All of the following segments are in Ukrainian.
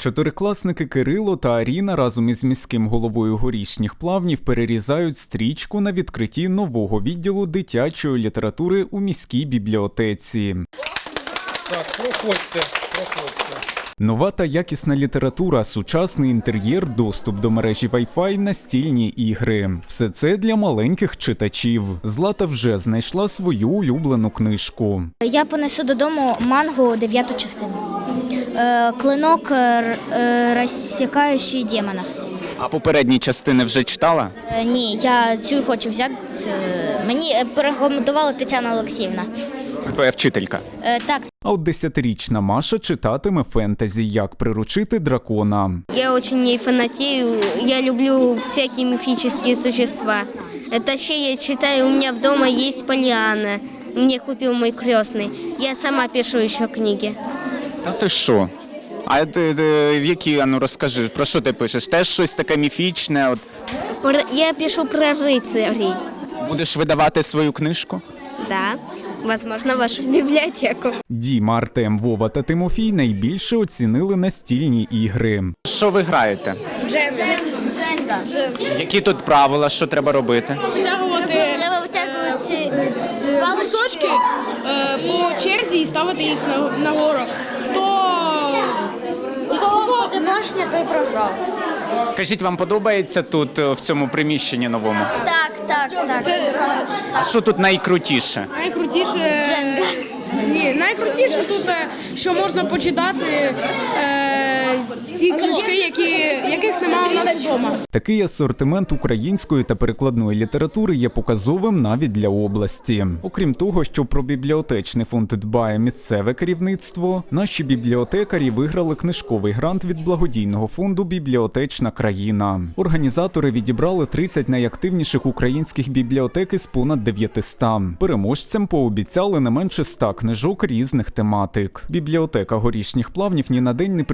Чотирикласники Кирило та Аріна разом із міським головою горішніх плавнів перерізають стрічку на відкритті нового відділу дитячої літератури у міській бібліотеці. Так, проходьте, проходьте. Нова та якісна література, сучасний інтер'єр, доступ до мережі Wi-Fi, настільні ігри. Все це для маленьких читачів. Злата вже знайшла свою улюблену книжку. Я понесу додому мангу дев'яту частину. Е, Клинок е, е, розсікаючий демонів. А попередні частини вже читала? Ні, я цю хочу взяти. Мені порекомендувала Тетяна Олексіївна. Це твоя вчителька. Е, Так, А от десятирічна Маша читатиме фентезі, як приручити дракона. Я очень ей фанатею. Я люблю всякие мифические существа. Это ще я читаю, у меня дома есть Полиана. Мне купил мой крестный. Я сама пишу еще книги. Та ти що? А ти, ти в які, а ну розкажи, про що ти пишеш? Теж щось таке міфічне, от Про- Я пишу про рыцарей. будеш видавати свою книжку? Да, возможно, вашу библиотеку. Діма, Артем, Вова та Тимофій найбільше оцінили настільні ігри. Що ви граєте? Які тут правила, що треба робити? витягувати треба витягувати кусочки е, по черзі і ставити їх на, нагору. Хто Кого домашня, той програв. Скажіть, вам подобається тут е, в цьому приміщенні новому? Так, так, так. це А що тут найкрутіше? найкрутіше? Ні, найкрутіше тут, е, що можна почитати е, ті книжки, які, яких немає у нас вдома. Такий асортимент української та перекладної літератури є показовим навіть для області. Окрім того, що про бібліотечний фонд дбає місцеве керівництво, наші бібліотекарі виграли книжковий грант від благодійного фонду Бібліотечна країна. Організатори відібрали 30 найактивніших українських бібліотек із понад 900. Переможцям пообіцяли не менше 100 книжок різних тематик. Бібліотека горішніх плавнів ні на день не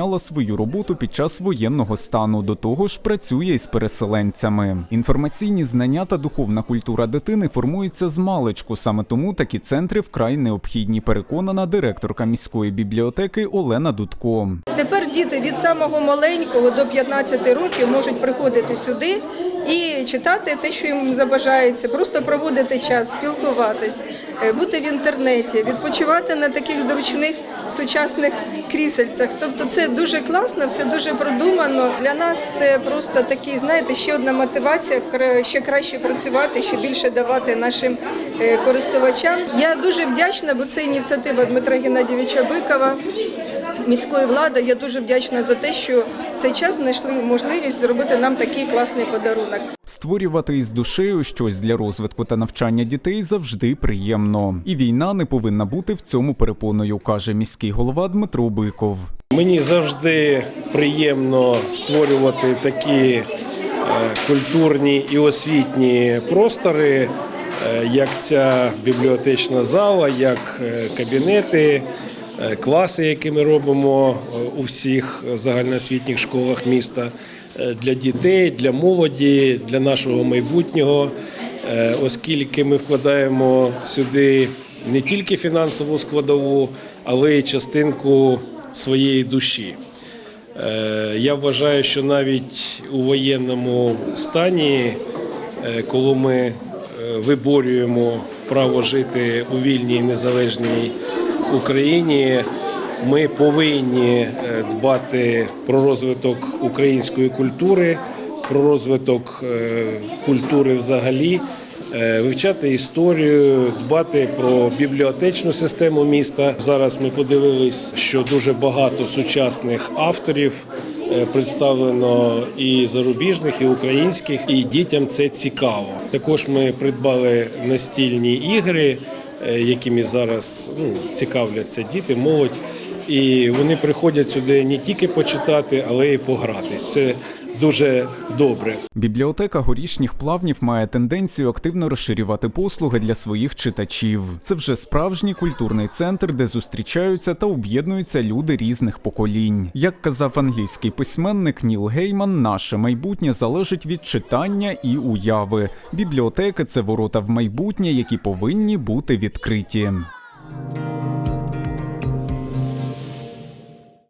призупиняла свою роботу під час воєнного стану. До того ж, працює із переселенцями. Інформаційні знання та духовна культура дитини формуються з маличку. Саме тому такі центри вкрай необхідні. Переконана директорка міської бібліотеки Олена Дудко. Тепер діти від самого маленького до 15 років можуть приходити сюди і читати те, що їм забажається, просто проводити час, спілкуватись, е, бути в інтернеті, відпочивати на таких зручних сучасних крісельцях. Тобто це дуже класно, все дуже продумано. Для нас це просто такий, знаєте, ще одна мотивація ще краще працювати, ще більше давати нашим е, користувачам. Я дуже вдячна, бо це ініціатива Дмитра Геннадійовича Бикова міської влади. Я дуже вдячна за те, що в цей час знайшли можливість зробити нам такий класний подарунок. Створювати із душею щось для розвитку та навчання дітей завжди приємно. І війна не повинна бути в цьому перепоною, каже міський голова Дмитро Биков. Мені завжди приємно створювати такі е, культурні і освітні простори, е, як ця бібліотечна зала, як е, кабінети, класи, які ми робимо е, у всіх загальноосвітніх школах міста е, для дітей, для молоді, для нашого майбутнього, Е, оскільки ми вкладаємо сюди не тільки фінансову складову, але й частинку своєї душі. Е, Я вважаю, що навіть у воєнному стані, е, коли ми е, виборюємо право жити у вільній незалежній Україні, ми повинні е, дбати про розвиток української культури, про розвиток е, культури взагалі, е, вивчати історію, дбати про бібліотечну систему міста. Зараз ми подивились, що дуже багато сучасних авторів представлено і зарубіжних, і українських, і дітям це цікаво. Також ми придбали настільні ігри, якими зараз ну, цікавляться діти, молодь. І вони приходять сюди не тільки почитати, але й погратись. Це дуже добре. Бібліотека горішніх плавнів має тенденцію активно розширювати послуги для своїх читачів. Це вже справжній культурний центр, де зустрічаються та об'єднуються люди різних поколінь. Як казав англійський письменник Ніл Гейман, наше майбутнє залежить від читання і уяви. Бібліотеки це ворота в майбутнє, які повинні бути відкриті.